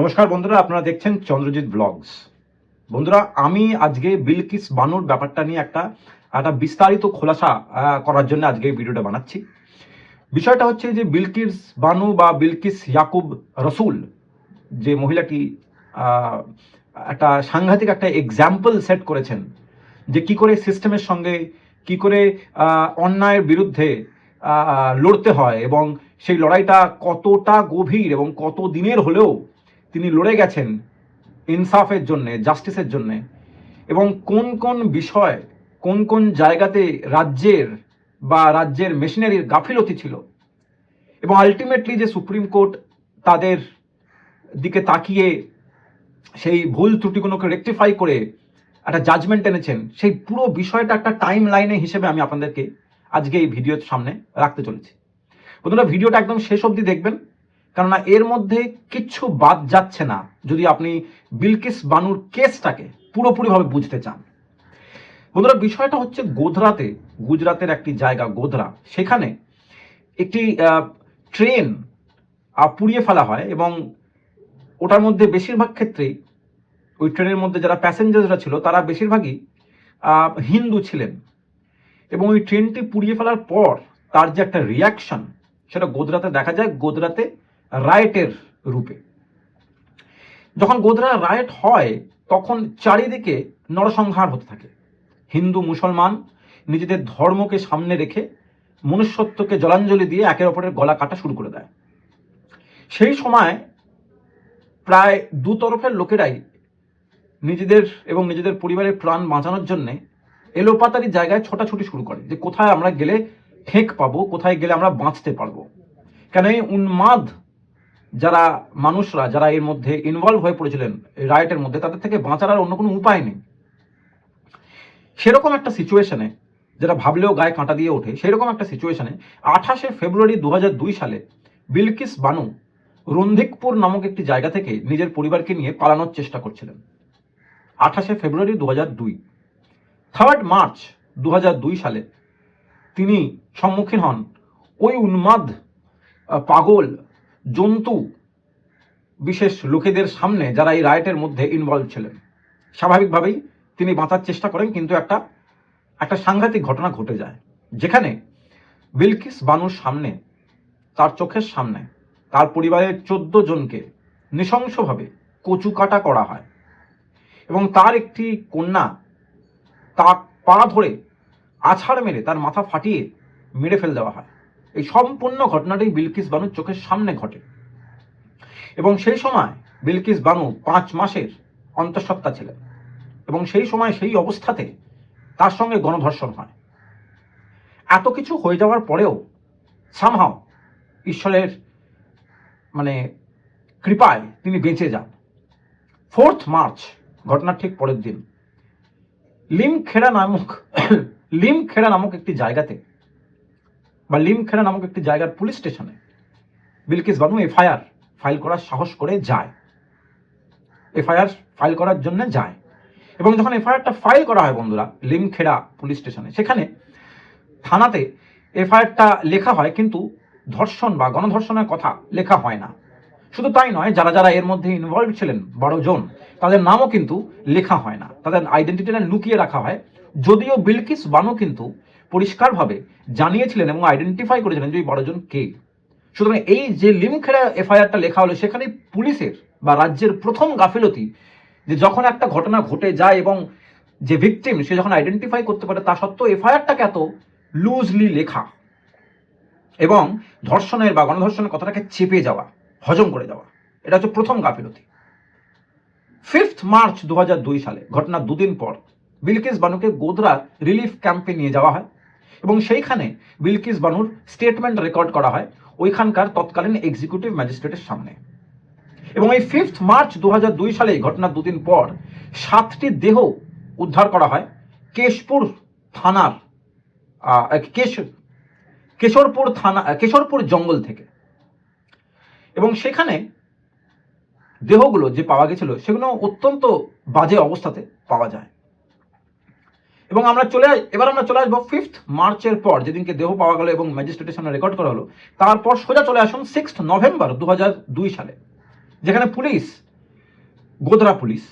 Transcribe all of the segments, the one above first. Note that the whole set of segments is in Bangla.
নমস্কার বন্ধুরা, আপনারা দেখছেন চন্দ্রজিৎ ব্লগস। বন্ধুরা, আমি আজকে বিলকিস বানুর ব্যাপারটা নিয়ে একটা একটা বিস্তারিত খোলাসা করার জন্য আজকে এই ভিডিওটা বানাচ্ছি। বিষয়টা হচ্ছে যে বিলকিস বানু বা বিলকিস ইয়াকুব রসুল যে মহিলাটি একটা সাংঘাতিক একটা এক্সাম্পল সেট করেছেন যে কি করে সিস্টেমের সঙ্গে, কি করে অন্যায়ের বিরুদ্ধে লড়তে হয় এবং সেই লড়াইটা কতটা গভীর এবং কত দিনের হলেও তিনি লড়ে গেছেন ইনসাফের জন্যে, জাস্টিসের জন্যে। এবং কোন কোন বিষয়, কোন কোন জায়গাতে রাজ্যের বা রাজ্যের মেশিনারির গাফিলতি ছিল। এবং আলটিমেটলি যে সুপ্রিম কোর্ট তাদের দিকে তাকিয়ে সেই ভুল ত্রুটিগুলোকে রেকটিফাই করে একটা জাজমেন্ট এনেছেন, সেই পুরো বিষয়টা একটা টাইম লাইনে হিসেবে আমি আপনাদেরকে আজকে এই ভিডিওর সামনে রাখতে চলেছি। বন্ধুরা ভিডিওটা একদম শেষ অবধি দেখবেন। কেননা এর মধ্যে কিচ্ছু বাদ যাচ্ছে না যদি আপনি বিলকিস বানুর কেসটাকে পুরোপুরিভাবে বুঝতে চান। বন্ধুরা, বিষয়টা হচ্ছে গোধরাতে, গুজরাতের একটি জায়গা গোধরা। সেখানে একটি ট্রেন পুড়িয়ে ফেলা হয় এবং ওটার মধ্যে বেশিরভাগ ক্ষেত্রেই ওই ট্রেনের মধ্যে যারা প্যাসেঞ্জাররা ছিল, তারা বেশিরভাগই হিন্দু ছিলেন। এবং ওই ট্রেনটি পুড়িয়ে ফেলার পর তার যে একটা রিয়াকশন, সেটা গোদরাতে দেখা যায়। গোদরাতে রায়েটের রূপে। যখন গোদরা রায়েট হয়, তখন চারিদিকে নরসংহার হতে থাকে। হিন্দু, মুসলমান নিজেদের ধর্মকে সামনে রেখে মনুষ্যত্বকে জলাঞ্জলি দিয়ে একের অপরের গলা কাটা শুরু করে দেয়। সেই সময় প্রায় দু তরফের লোকেরাই নিজেদের এবং নিজেদের পরিবারের প্রাণ বাঁচানোর জন্যে এলোপাতারি জায়গায় ছোটাছুটি শুরু করে যে কোথায় আমরা গেলে ঠেক পাবো, কোথায় গেলে আমরা বাঁচতে পারব। কেন এই উন্মাদ যারা মানুষরা, যারা এর মধ্যে ইনভলভ হয়ে পড়েছিলেন, এই রায়টের মধ্যে, তাদের থেকে বাঁচার আর অন্য কোনো উপায় নেই। সেরকম একটা সিচুয়েশনে যেটা ভাবলেও গায়ে কাঁটা দিয়ে ওঠে, সেরকম একটা সিচুয়েশনে আঠাশে ফেব্রুয়ারি দু হাজার দুই সালে বিলকিস বানু রন্ধিকপুর নামক একটি জায়গা থেকে নিজের পরিবারকে নিয়ে পালানোর চেষ্টা করছিলেন। আঠাশে ফেব্রুয়ারি দু দুই থার্ড মার্চ দু হাজার দুই সালে তিনি সম্মুখীন হন ওই উন্মাদ পাগল জন্তু, বিশেষ লোকেদের সামনে যারা এই রাইটের মধ্যে ইনভলভ ছিলেন। স্বাভাবিকভাবেই তিনি বাঁচার চেষ্টা করেন, কিন্তু একটা একটা সাংঘাতিক ঘটনা ঘটে যায়, যেখানে বিলকিস বানুর সামনে, তার চোখের সামনে, তার পরিবারের চোদ্দ জনকে নৃশংসভাবে কচুকাটা করা হয় এবং তার একটি কন্যা তা পা ধরে আছাড় মেরে তার মাথা ফাটিয়ে মেরে ফেল দেওয়া হয়। এই সম্পূর্ণ ঘটনাটি বিলকিস বানুর চোখের সামনে ঘটে। এবং সেই সময় বিলকিস বানু পাঁচ মাসের অন্তঃসত্ত্বা ছিলেন। এবং সেই সময় সেই অবস্থাতে তার সঙ্গে গণধর্ষণ হয়। এত কিছু হয়ে যাওয়ার পরেও সামহাও ঈশ্বরের মানে কৃপায় তিনি বেঁচে যান। ফোর্থ মার্চ ঘটনার ঠিক পরের দিন। লিম লিমখেড়া নামক লিম লিমখেড়া নামক একটি জায়গাতে বা লিমখেড়া নামক একটি জায়গার পুলিশ স্টেশনে বিলকিস বানু এফআইআর ফাইল করার সাহস করে যায়। এফআইআর ফাইল করার জন্য যায়। এবং যখন এফআইআরটা ফাইল করা হয় বন্ধুরা, লিমখেড়া পুলিশ স্টেশনে, সেখানে থানাতে এফআইআরটা লেখা হয় কিন্তু ধর্ষণ বা গণধর্ষণের কথা লেখা হয় না। শুধু তাই নয়, যারা যারা এর মধ্যে ইনভলভ ছিলেন বারো জন, তাদের নামও কিন্তু লেখা হয় না। তাদের আইডেন্টিটিটা লুকিয়ে রাখা হয়। যদিও বিলকিস বানু কিন্তু পরিষ্কারভাবে জানিয়েছিলেন এবং আইডেন্টিফাই করেছিলেন যে ওই বারো জন কে। সুতরাং এই যে লিমখেড়া এফআইআরটা লেখা হলো সেখানে পুলিশের বা রাজ্যের প্রথম গাফিলতি যে যখন একটা ঘটনা ঘটে যায় এবং যে ভিকটিম সে যখন আইডেন্টিফাই করতে পারে, তা সত্ত্বেও এফআইআরটাকে এত লুজলি লেখা এবং ধর্ষণের বা গণধর্ষণের কথাটাকে চেপে যাওয়া, হজম করে যাওয়া এটা হচ্ছে প্রথম গাফিলতি। ফিফথ মার্চ দু হাজার দুই সালে, ঘটনার দুদিন পর বিলকিস বানুকে গোদরা রিলিফ ক্যাম্পে নিয়ে যাওয়া হয়। এবং সেইখানে বিলকিস বানুর স্টেটমেন্ট রেকর্ড করা হয় ওইখানকার তৎকালীন এক্সিকিউটিভ ম্যাজিস্ট্রেটের সামনে। এবং এই ফিফথ মার্চ দু হাজার দুই সালে ঘটনার দুদিন পর সাতটি দেহ উদ্ধার করা হয় কেশপুর থানার কেশ, কেশরপুর থানা কেশরপুর জঙ্গল থেকে। এবং সেখানে দেহগুলো যে পাওয়া গেছিল সেগুলো অত্যন্ত বাজে অবস্থাতে পাওয়া যায়। এবং আমরা চলে এবার আমরা চলে আসব ফিফথ মার্চের পর যেদিনকে দেহ পাওয়া গেল এবং ম্যাজিস্ট্রেটের রেকর্ড করা হলো, তারপর সোজা চলে আসুন সিক্সথ নভেম্বর দু দুই সালে, যেখানে পুলিশ গোধরা পুলিশ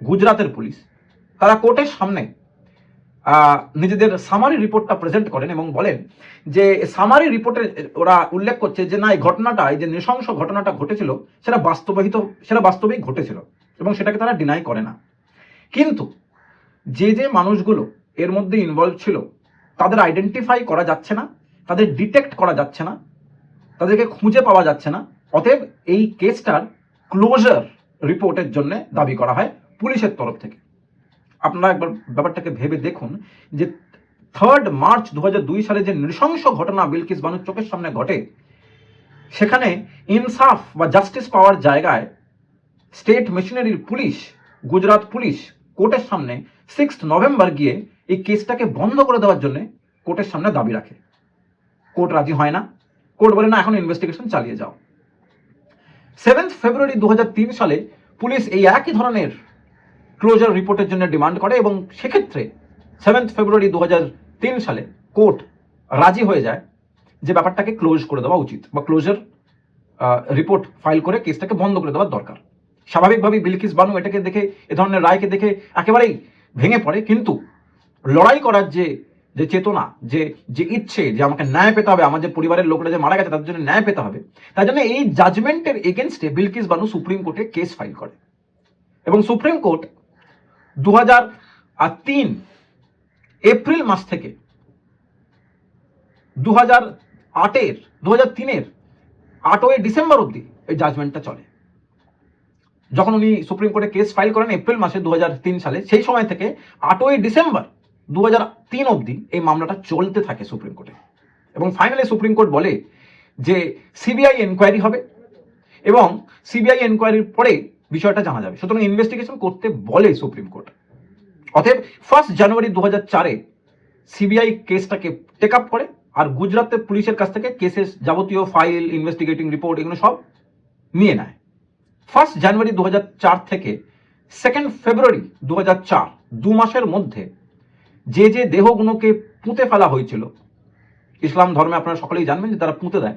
গুজরাতের পুলিশ তারা কোর্টের সামনে নিজেদের সামারি রিপোর্টটা প্রেজেন্ট করেন এবং বলেন যে সামারি রিপোর্টে ওরা উল্লেখ করছে যে না, এই ঘটনাটা, এই যে নৃশংস ঘটনাটা ঘটেছিল, সেটা বাস্তবায়িত, সেটা বাস্তবেই ঘটেছিল এবং সেটাকে তারা ডিনাই করে না। কিন্তু যে যে মানুষগুলো এর মধ্যে ইনভলভ ছিল। তাদের আইডেন্টিফাই করা যাচ্ছে না, তাদের ডিটেক্ট করা যাচ্ছে না, তাদেরকে খুঁজে পাওয়া যাচ্ছে না। অতএব এই কেসটার ক্লোজার রিপোর্টের জন্য দাবি করা হয় পুলিশের তরফ থেকে। আপনারা একবার ব্যাপারটাকে ভেবে দেখুন যে থার্ড মার্চ দু হাজার দুই সালে যে নৃশংস ঘটনা বিলকিস বানুর চোখের সামনে ঘটে, সেখানে ইনসাফ বা জাস্টিস পাওয়ার জায়গায় স্টেট মেশিনারির পুলিশ, গুজরাট পুলিশ কোর্টের সামনে সিক্স নভেম্বর গিয়ে এই কেসটাকে বন্ধ করে দেওয়ার জন্য কোর্টের সামনে দাবি রাখে। কোর্ট রাজি হয় না। কোর্ট বলে, না, এখন ইনভেস্টিগেশন চালিয়ে যাও। সেভেন্থ ফেব্রুয়ারি দু হাজার তিন সালে পুলিশ এই একই ধরনের ক্লোজার রিপোর্টের জন্য ডিমান্ড করে এবং সেক্ষেত্রে সেভেন্থ ফেব্রুয়ারি দু হাজার তিন সালে কোর্ট রাজি হয়ে যায় যে ব্যাপারটাকে ক্লোজ করে দেওয়া উচিত বা ক্লোজার রিপোর্ট ফাইল করে কেসটাকে বন্ধ করে দেওয়ার দরকার। স্বাভাবিকভাবেই বিলকিস বানু এটাকে দেখে, এ ধরনের রায়কে দেখে একেবারেই ভেঙে পড়ে। কিন্তু লড়াই করার যে যে চেতনা, যে যে ইচ্ছে, যে আমাকে ন্যায় পেতে হবে, আমার যে পরিবারের লোকরা যে মারা গেছে, তাদের জন্য ন্যায় পেতে হবে তাই জন্য এই জাজমেন্টের এগেনস্টে বিলকিস বানু সুপ্রিম কোর্টে কেস ফাইল করে। এবং সুপ্রিম কোর্ট দু তিন, এপ্রিল মাস থেকে দু হাজার আটের দু হাজার তিনের, আটই ডিসেম্বর অবধি এই জাজমেন্টটা চলে। যখন উনি সুপ্রিম কোর্টে কেস ফাইল করেন এপ্রিল মাসে দু হাজার তিন সালে, সেই সময় থেকে আটই ডিসেম্বর দু তিন অবধি এই মামলাটা চলতে থাকে সুপ্রিম কোর্টে। এবং ফাইনালি সুপ্রিম কোর্ট বলে যে সিবিআই এনকোয়ারি হবে এবং সিবিআই এনকোয়ারির পরে বিষয়টা জানা যাবে। সুতরাং ইনভেস্টিগেশন করতে বলে সুপ্রিম কোর্ট। অতএব ফার্স্ট জানুয়ারি দু হাজার চারে সিবিআই কেসটাকে টেক আপ করে আর গুজরাতের পুলিশের কাছ থেকে কেসের যাবতীয় ফাইল ইনভেস্টিগেটিং রিপোর্ট এগুলো সব নিয়ে নেয়। ফার্স্ট জানুয়ারি দু থেকে সেকেন্ড ফেব্রুয়ারি দু চার, দু মাসের মধ্যে যে যে দেহগুলোকে পুঁতে ফেলা হয়েছিল, ইসলাম ধর্মে আপনারা সকলেই জানবেন যে তারা পুঁতে দেয়,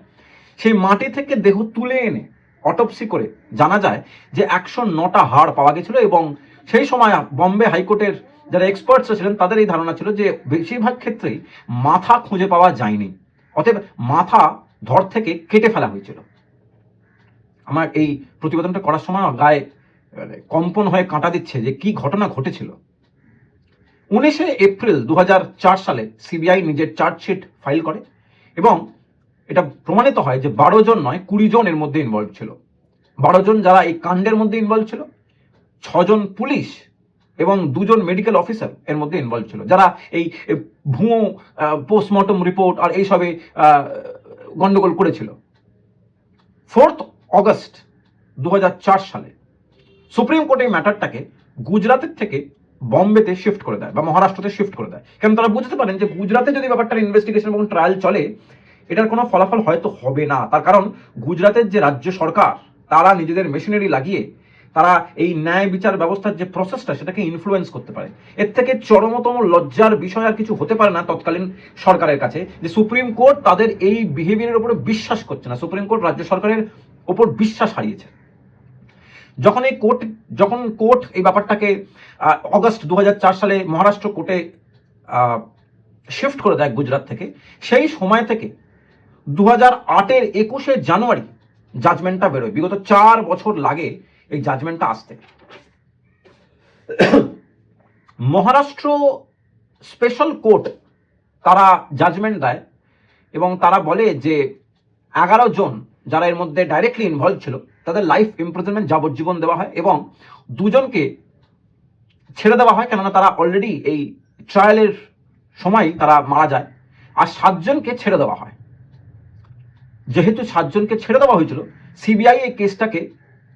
সেই মাটি থেকে দেহ তুলে এনে অটপসি করে জানা যায় যে একশো নটা হাড় পাওয়া গেছিল এবং সেই সময় বম্বে হাইকোর্টের যারা এক্সপার্টস ছিলেন তাদের এই ধারণা ছিল যে বেশিরভাগ ক্ষেত্রেই মাথা খুঁজে পাওয়া যায়নি, অতএব মাথা ধর থেকে কেটে ফেলা হয়েছিল। আমার এই প্রতিবেদনটা করার সময় গায়ে মানে কম্পন হয়ে কাঁটা দিচ্ছে যে কি ঘটনা ঘটেছিল। উনিশে এপ্রিল দু হাজার চার সালে সিবিআই নিজের চার্জশিট ফাইল করে এবং এটা প্রমাণিত হয় যে বারো জন নয়, কুড়ি জন এর মধ্যে ইনভলভ ছিল। বারো জন যারা এই কাণ্ডের মধ্যে ইনভলভ ছিল, ছজন পুলিশ এবং দুজন মেডিকেল অফিসার এর মধ্যে ইনভলভ ছিল। যারা এই ভুয়ো পোস্টমর্টম রিপোর্ট আর এইসবে গন্ডগোল করেছিল। ফোর্থ অগস্ট দু হাজার চার সালে সুপ্রিম কোর্ট এই ম্যাটারটাকে গুজরাতের থেকে বম্বেতে শিফট করে দেয় বা মহারাষ্ট্রতে শিফট করে দেয়। কারণ তারা বুঝতে পারেন যে গুজরাতে যদি ব্যাপারটার ইনভেস্টিগেশন এবং ট্রায়াল চলে, এটার কোনো ফলাফল হয়তো হবে না। তার কারণ গুজরাতের যে রাজ্য সরকার, তারা নিজেদের মেশিনারি লাগিয়ে, তারা এই ন্যায় বিচার ব্যবস্থার যে প্রসেসটা সেটাকে ইনফ্লুয়েন্স করতে পারে। এর থেকে চরমতম লজ্জার বিষয় আর কিছু হতে পারে না তৎকালীন সরকারের কাছে, যে সুপ্রিম কোর্ট তাদের এই বিহেভিয়ারের উপরে বিশ্বাস করছে না। সুপ্রিম কোর্ট রাজ্য সরকারের ওপর বিশ্বাস হারিয়েছে। যখন এই কোর্ট, যখন কোর্ট এই ব্যাপারটাকে অগস্ট দু হাজার চার সালে মহারাষ্ট্র কোর্টে শিফট করে দেয় গুজরাট থেকে, সেই সময় থেকে দু হাজার আটের একুশে জানুয়ারি জাজমেন্টটা বেরোয়। বিগত চার বছর লাগে এই জাজমেন্টটা আসতে। মহারাষ্ট্র স্পেশাল কোর্ট তারা জাজমেন্ট দেয় এবং তারা বলে যে এগারো জন যারা এর মধ্যে ডাইরেক্টলি ইনভলভ ছিল তাদের লাইফ ইমপ্রিজনমেন্ট যাবজ্জীবন দেওয়া হয় এবং দুজনকে ছেড়ে দেওয়া হয় কেননা তারা অলরেডি এই ট্রায়ালের সময় তারা মারা যায়। আর সাতজনকে ছেড়ে দেওয়া হয়। যেহেতু সাতজনকে ছেড়ে দেওয়া হয়েছিল সিবিআই এই কেসটাকে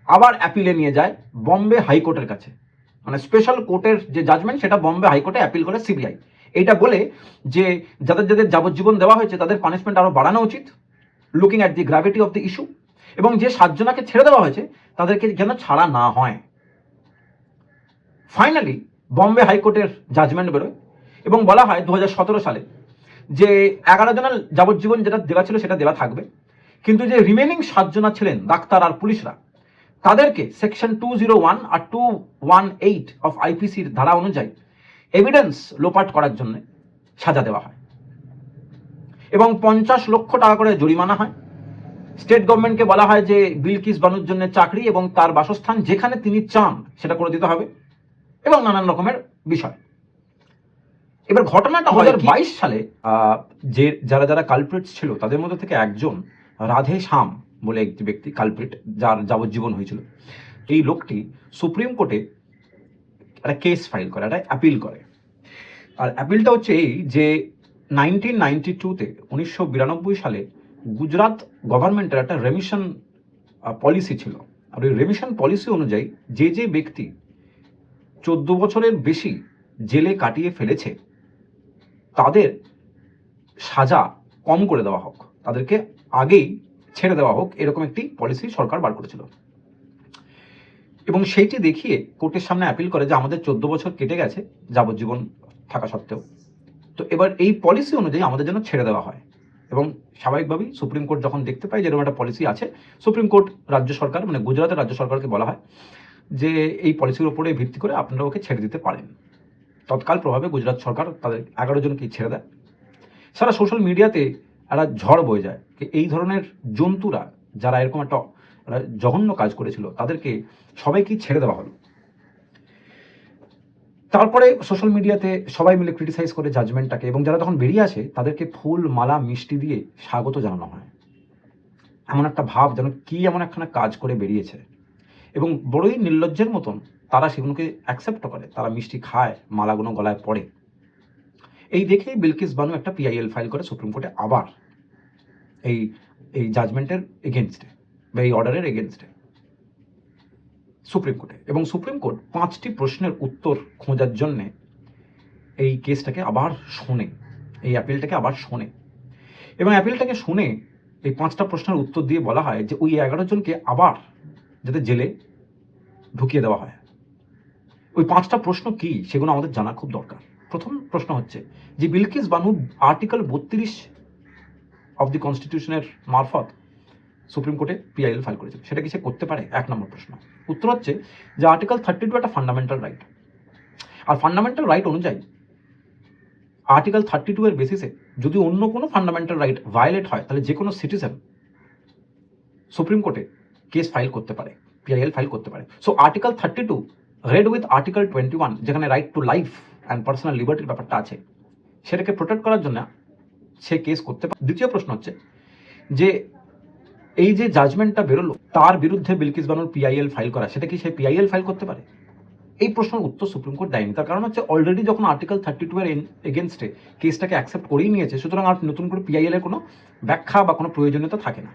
আবার অ্যাপিলে নিয়ে যায় বম্বে হাইকোর্টের কাছে। মানে স্পেশাল কোর্টের যে জাজমেন্ট সেটা বম্বে হাইকোর্টে অ্যাপিল করে সিবিআই এইটা বলে যে যাদের যাদের যাবজ্জীবন দেওয়া হয়েছে, তাদের পানিশমেন্ট আরও বাড়ানো উচিত। Looking at the gravity of the issue এবং যে সাতজনাকে ছেড়ে দেওয়া হয়েছে, তাদেরকে যেন ছাড়া না হয়। ফাইনালি বম্বে হাইকোর্টের জাজমেন্ট বেরোয় এবং বলা হয় দু হাজার সতেরো সালে যে এগারো জনের যাবজ্জীবন যেটা দেওয়া ছিল সেটা দেওয়া থাকবে। কিন্তু যে রিমেনিং সাতজনা ছিলেন, ডাক্তার আর পুলিশরা, তাদেরকে সেকশন টু জিরো ওয়ান আর টু ওয়ান এইট অফ আইপিসির ধারা অনুযায়ী এভিডেন্স লোপাট করার জন্য সাজা দেওয়া হয়। এবং পঞ্চাশ লক্ষ টাকা করে জরিমানা হয়। স্টেট গভর্নমেন্টকে বলা হয় যে বিলকিস বানুর জন্য চাকরি এবং তার বাসস্থান যেখানে তিনি চান সেটা করে দিতে হবে এবং নানান রকমের বিষয়। এবার ঘটনাটা দু বাইশ সালে যে যারা যারা কালপ্রিট ছিল তাদের মধ্যে থেকে একজন রাধে শ্যাম বলে একটি ব্যক্তি কালপ্রিট যার যাবজ্জীবন হয়েছিল। এই লোকটি সুপ্রিম কোর্টে একটা কেস ফাইল করে একটা অ্যাপিল করে। আর অ্যাপিলটা হচ্ছে এই যে নাইনটিন নাইনটি টুতে উনিশশো বিরানব্বই সালে গুজরাট গভর্নমেন্টের একটা রেমিশন পলিসি ছিল। আর ওই রেমিশন পলিসি অনুযায়ী যে যে ব্যক্তি চোদ্দ বছরের বেশি জেলে কাটিয়ে ফেলেছে, তাদের সাজা কম করে দেওয়া হোক। তাদেরকে আগেই ছেড়ে দেওয়া হোক, এরকম একটি পলিসি সরকার বার করেছিল। এবং সেইটি দেখিয়ে কোর্টের সামনে অ্যাপিল করে যে আমাদের চোদ্দ বছর কেটে গেছে, যাবজ্জীবন থাকা সত্ত্বেও। তো এবার এই পলিসি অনুযায়ী আমাদের জন্য ছেড়ে দেওয়া হয়। এবং স্বাভাবিকভাবেই সুপ্রিম কোর্ট যখন দেখতে পায় যে এরকম একটা পলিসি আছে, সুপ্রিম কোর্ট রাজ্য সরকার মানে গুজরাটের রাজ্য সরকারকে বলা হয় যে এই পলিসির উপরে ভিত্তি করে আপনারা ওকে ছেড়ে দিতে পারেন। তৎকাল প্রভাবে গুজরাট সরকার তাদের এগারো জনকেই ছেড়ে দেয়। সারা সোশ্যাল মিডিয়াতে একটা ঝড় বয়ে যায় এই ধরনের জন্তুরা যারা এরকম একটা জঘন্য কাজ করেছিল, তাদেরকে সবাইকেই ছেড়ে দেওয়া হলো। তারপরে সোশ্যাল মিডিয়াতে সবাই মিলে ক্রিটিসাইজ করে জাজমেন্টটাকে এবং যারা তখন বেরিয়ে আসে, তাদেরকে ফুল, মালা, মিষ্টি দিয়ে স্বাগত জানানো হয়। এমন একটা ভাব যেন কি এমন একখানা কাজ করে বেরিয়েছে। এবং বড়ই নির্লজ্জের মতন তারা সেগুলোকে অ্যাকসেপ্ট করে। তারা মিষ্টি খায়, মালাগুলো গলায় পড়ে। এই দেখেই বিলকিস বানু একটা পিআইএল ফাইল করে সুপ্রিম কোর্টে আবার এই এই জাজমেন্টের এগেনস্টে বা এই অর্ডারের এগেনস্টে সুপ্রিম কোর্টে। এবং সুপ্রিম কোর্ট পাঁচটি প্রশ্নের উত্তর খোঁজার জন্যে এই কেসটাকে আবার শোনে। এই অ্যাপিলটাকে আবার শোনে। এবং অ্যাপিলটাকে শুনে এই পাঁচটা প্রশ্নের উত্তর দিয়ে বলা হয় যে ওই এগারো জনকে আবার যাতে জেলে ঢুকিয়ে দেওয়া হয়। ওই পাঁচটা প্রশ্ন কি সেগুলো আমাদের জানা খুব দরকার। প্রথম প্রশ্ন হচ্ছে যে বিলকিস বানু আর্টিকেল বত্রিশ অফ দি কনস্টিটিউশনের মারফত সুপ্রিম কোর্টে পিআইএল ফাইল করেছিল। সেটা কি সে করতে পারে? এক নম্বর প্রশ্ন। উত্তর হচ্ছে যে আর্টিকেল থার্টি টু একটা ফান্ডামেন্টাল রাইট আর ফান্ডামেন্টাল রাইট অনুযায়ী আর্টিকেল থার্টি টু এর বেসিসে যদি অন্য কোনো ফান্ডামেন্টাল রাইট ভায়োলেট হয়, তাহলে যে কোনো সিটিজেন সুপ্রিম কোর্টে কেস ফাইল করতে পারে পিআইএল ফাইল করতে পারে। So article thirty two read with article twenty one যেখানে right to life and personal লিবার্টির ব্যাপারটা আছে, সেটাকে প্রোটেক্ট করার জন্য সে কেস করতে পারে। দ্বিতীয় প্রশ্ন হচ্ছে যে এই যে জাজমেন্টটা বেরোলো, তার বিরুদ্ধে বিলকিস বানুর পিআইএল ফাইল করা, সেটা কি সে পিআইএল ফাইল করতে পারে? এই প্রশ্নের উত্তর সুপ্রিম কোর্ট দেয়নি। তার কারণ হচ্ছে অলরেডি যখন আর্টিকেল থার্টি টু এর এগেনস্টে কেসটাকে অ্যাকসেপ্ট করেই নিয়েছে, সুতরাং আর নতুন করে পিআইএল এর কোনো ব্যাখ্যা বা কোনো প্রয়োজনীয়তা থাকে না।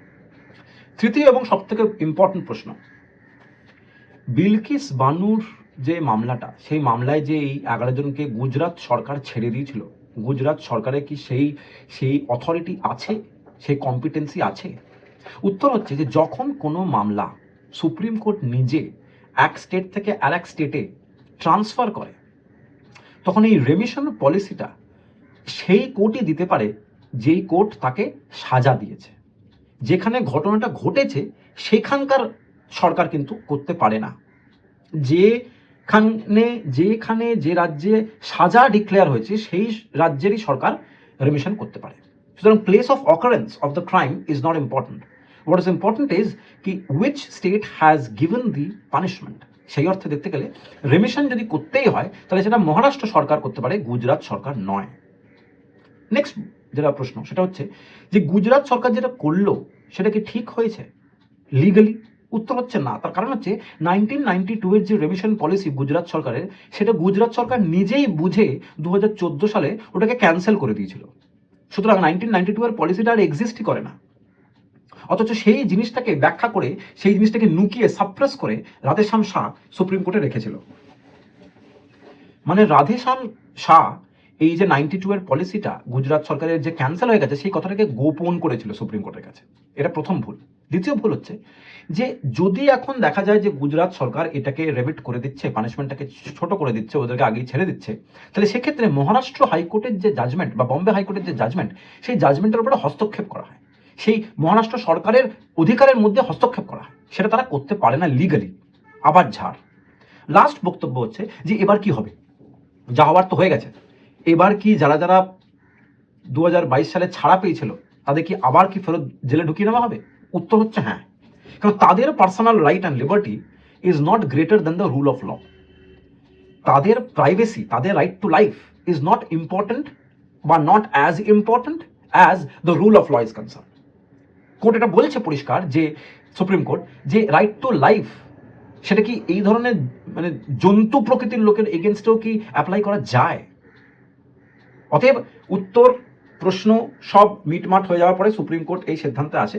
তৃতীয় এবং সবথেকে ইম্পর্টেন্ট প্রশ্ন, বিলকিস বানুর যে মামলাটা, সেই মামলায় যে এই এগারো জনকে গুজরাট সরকার ছেড়ে দিয়েছিল, গুজরাট সরকারের কি সেই সেই অথরিটি আছে? সেই কম্পিটেন্সি আছে? উত্তর হচ্ছে যে যখন কোনো মামলা সুপ্রিম কোর্ট নিজে এক স্টেট থেকে আর এক স্টেটে ট্রান্সফার করে, তখন এই রেমিশন পলিসিটা সেই কোর্টই দিতে পারে যেই কোর্ট তাকে সাজা দিয়েছে। যেখানে ঘটনাটা ঘটেছে সেখানকার সরকার কিন্তু করতে পারে না। যেখানে যেখানে যে রাজ্যে সাজা ডিক্লেয়ার হয়েছে সেই রাজ্যেরই সরকার রেমিশন করতে পারে। সুতরাং place of occurrence of the crime is not important what is important is কি which state has given the punishment সেই অর্থে দেখতে গেলে রেমিশন যদি করতেই হয়, তাহলে সেটা মহারাষ্ট্র সরকার করতে পারে, গুজরাট সরকার নয়। নেক্সট যেটা প্রশ্ন, সেটা হচ্ছে যে গুজরাট সরকার যেটা করল, সেটা কি ঠিক হয়েছে? লিগালি উত্তর হচ্ছে না। তার কারণ হচ্ছে নাইনটিন নাইনটি টু এর যে রেমিশন পলিসি গুজরাট সরকারের, সেটা গুজরাট সরকার নিজেই বুঝে দু হাজার চোদ্দ সালে ওটাকে ক্যান্সেল করে দিয়েছিল। সুতরাং নাইনটিন নাইনটি টু এর পলিসিটা আর এক্সিস্টই করে না। অথচ সেই জিনিসটাকে ব্যাখ্যা করে, সেই জিনিসটাকে নুকিয়ে সাপ্রেস করে রাধেশ্যাম শাহ সুপ্রিম কোর্টে রেখেছিল। মানে রাধেশ্যাম শাহ এই যে নাইনটি টু এর পলিসিটা গুজরাট সরকারের যে ক্যান্সেল হয়ে গেছে, সেই কথাটাকে গোপন করেছিল সুপ্রিম কোর্টের কাছে। এটা প্রথম ভুল। দ্বিতীয় ভুল হচ্ছে যে যদি এখন দেখা যায় যে গুজরাট সরকার এটাকে রেমিট করে দিচ্ছে পানিশমেন্টটাকে ছোট করে দিচ্ছে, ওদেরকে আগেই ছেড়ে দিচ্ছে, তাহলে সেক্ষেত্রে মহারাষ্ট্র হাইকোর্টের যে জাজমেন্ট বা বম্বে হাইকোর্টের যে জাজমেন্ট সেই জাজমেন্টের উপরে হস্তক্ষেপ করা হয়। সেই মহারাষ্ট্র সরকারের অধিকারের মধ্যে হস্তক্ষেপ করা। সেটা তারা করতে পারে না লিগালি আবার ঝাড়। লাস্ট বক্তব্য হচ্ছে যে এবার কি হবে? যা হওয়ার তো হয়ে গেছে। এবার কি যারা যারা দু হাজার বাইশ সালে ছাড়া পেয়েছিল, তাদের কি আবার কি ফেরত জেলে ঢুকিয়ে নেওয়া হবে? উত্তর হচ্ছে হ্যাঁ। কারণ তাদের personal right and liberty is not greater than the rule of law তাদের প্রাইভেসি তাদের right to life is not important বা not as important as the rule of law is concern court এটা বলছে পরিষ্কার যে, সুপ্রিম কোর্ট, যে রাইট টু লাইফ সেটা কি এই ধরনের মানে জন্তু প্রকৃতির লোকের এগেনস্টেও কি অ্যাপ্লাই করা যায়? অতএব উত্তর, প্রশ্ন সব মিটমাট হয়ে যাওয়ার পরে সুপ্রিম কোর্ট এই সিদ্ধান্তে আসে।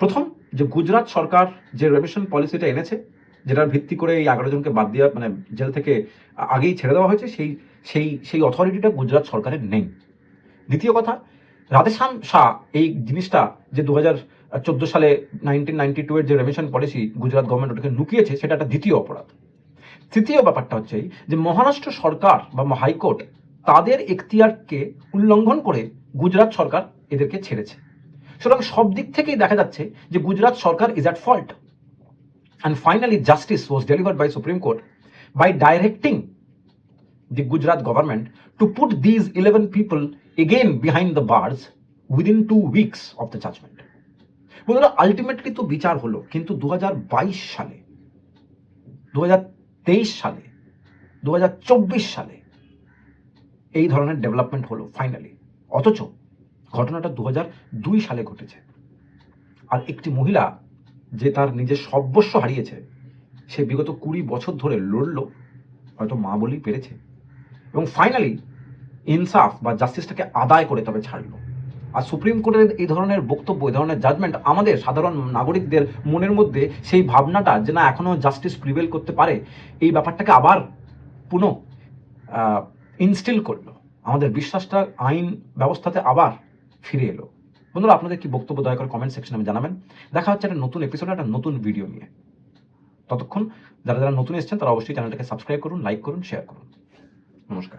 প্রথম, যে গুজরাট সরকার যে রেমিশন পলিসিটা এনেছে, যেটার ভিত্তি করে এই এগারো জনকে বাদ দেওয়া মানে জেল থেকে আগেই ছেড়ে দেওয়া হয়েছে, সেই সেই সেই অথরিটিটা গুজরাট সরকারের নেই। দ্বিতীয় কথা রাধেশ্যাম শাহ, এই জিনিসটা যে দু হাজার চোদ্দ সালে নাইনটিন নাইনটি টু এর যে রেমিশন পলিসি গুজরাট গভর্নমেন্ট ওটাকে লুকিয়েছে, সেটা একটা দ্বিতীয় অপরাধ। তৃতীয় ব্যাপারটা হচ্ছে যে মহারাষ্ট্র সরকার বা হাইকোর্ট তাদের এখতিয়ারকে উল্লঙ্ঘন করে গুজরাট সরকার এদেরকে ছেড়েছে। সুতরাং সব দিক থেকেই দেখা যাচ্ছে যে গুজরাট সরকার is at fault and finally justice was delivered by supreme court by directing the Gujarat government to put these 11 people again behind the bars within two weeks of the judgment. বন্ধুরা আলটিমেটলি তো বিচার হলো, কিন্তু দু হাজার বাইশ সালে দু হাজার তেইশ সালে দু হাজার চব্বিশ সালে এই ধরনের ডেভেলপমেন্ট হলো ফাইনালি অথচ ঘটনাটা দু হাজার দুই সালে ঘটেছে। আর একটি মহিলা যে তার নিজের সর্বস্ব হারিয়েছে, সে বিগত কুড়ি বছর ধরে লড়লো, হয়তো মা বলেই পেরেছে। এবং ফাইনালি ইনসাফ বা জাস্টিসটাকে আদায় করে তবে ছাড়লো। আর সুপ্রিম কোর্টের এই ধরনের বক্তব্য, এই ধরনের জাজমেন্ট আমাদের সাধারণ নাগরিকদের মনের মধ্যে সেই ভাবনাটা যে না এখনও জাস্টিস প্রিভেল করতে পারে, এই ব্যাপারটাকে আবার পুনঃ ইনস্টিল করল। আমাদের বিশ্বাসটা, আইন ব্যবস্থাতে আবার ফিরে এলো। বন্ধুরা, আপনাদের কি বক্তব্য দয়া করে কমেন্ট সেকশনে জানাবেন। দেখা হচ্ছে একটা নতুন এপিসোডে একটা নতুন ভিডিও নিয়ে। ততক্ষণ, যারা যারা নতুন এসেছেন, তারা অবশ্যই চ্যানেলটাকে সাবস্ক্রাইব করুন লাইক করুন শেয়ার করুন। নমস্কার।